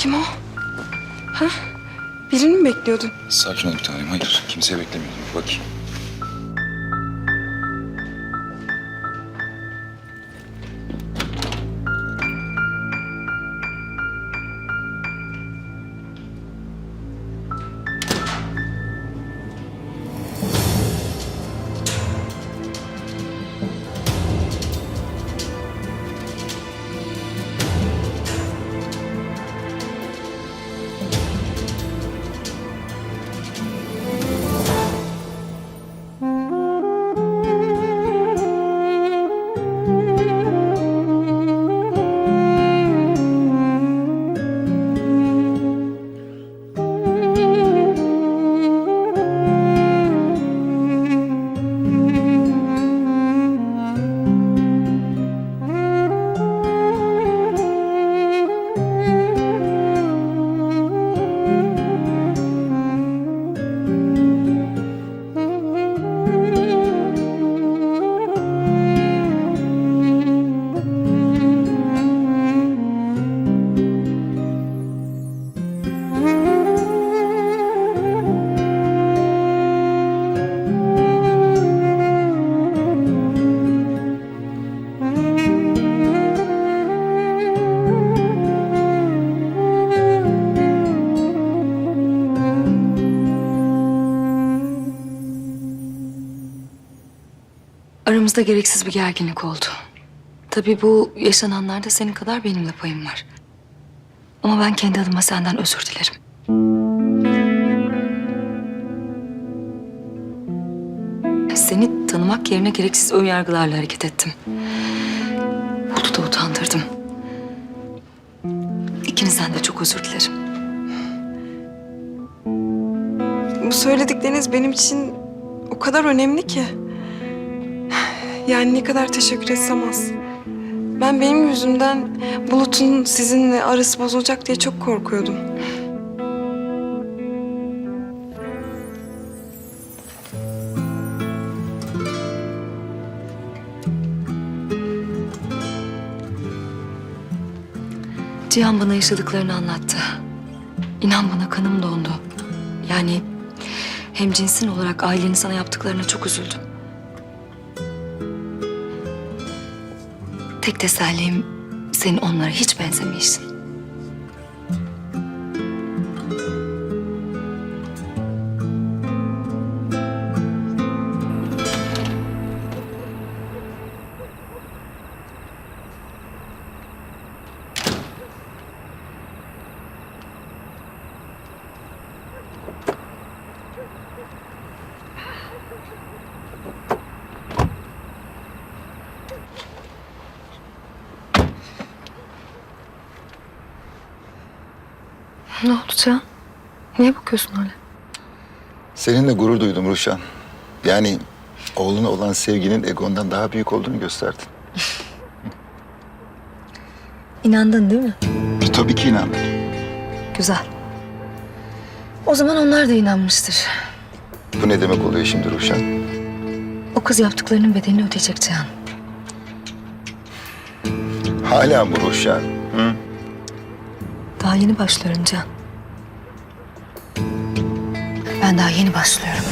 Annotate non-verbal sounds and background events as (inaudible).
Kim o? Ha? Birini mi bekliyordun? Sakin ol bir tanem. Hayır. Kimseye beklemiyordum. Bir Bakayım. Aramızda gereksiz bir gerginlik oldu. Tabii bu yaşananlarda senin kadar benim de payım var. Ama ben kendi adıma senden özür dilerim. Seni tanımak yerine gereksiz ön yargılarla hareket ettim. Bulut'u utandırdım. İkinizden de çok özür dilerim. Bu söyledikleriniz benim için o kadar önemli ki. Yani ne kadar teşekkür etsem az. Ben benim yüzümden Bulut'un sizinle arası bozulacak diye çok korkuyordum. Cihan bana yaşadıklarını anlattı. İnan bana kanım dondu. Yani hem cinsin olarak ailenin sana yaptıklarına çok üzüldüm. Tek tesellim senin onlara hiç benzemeyişsin. Ne oldu Cihan? Niye bakıyorsun öyle? Seninle gurur duydum Ruşan. Yani oğluna olan sevginin egondan daha büyük olduğunu gösterdin. (laughs) İnandın değil mi? E, tabii ki inandım. Güzel. O zaman onlar da inanmıştır. Bu ne demek oluyor şimdi Ruşan? O kız yaptıklarının bedelini ödeyecek Cihan. Hala mı Ruşan? Hı? Daha yeni başlıyorum Can. Ben daha yeni başlıyorum.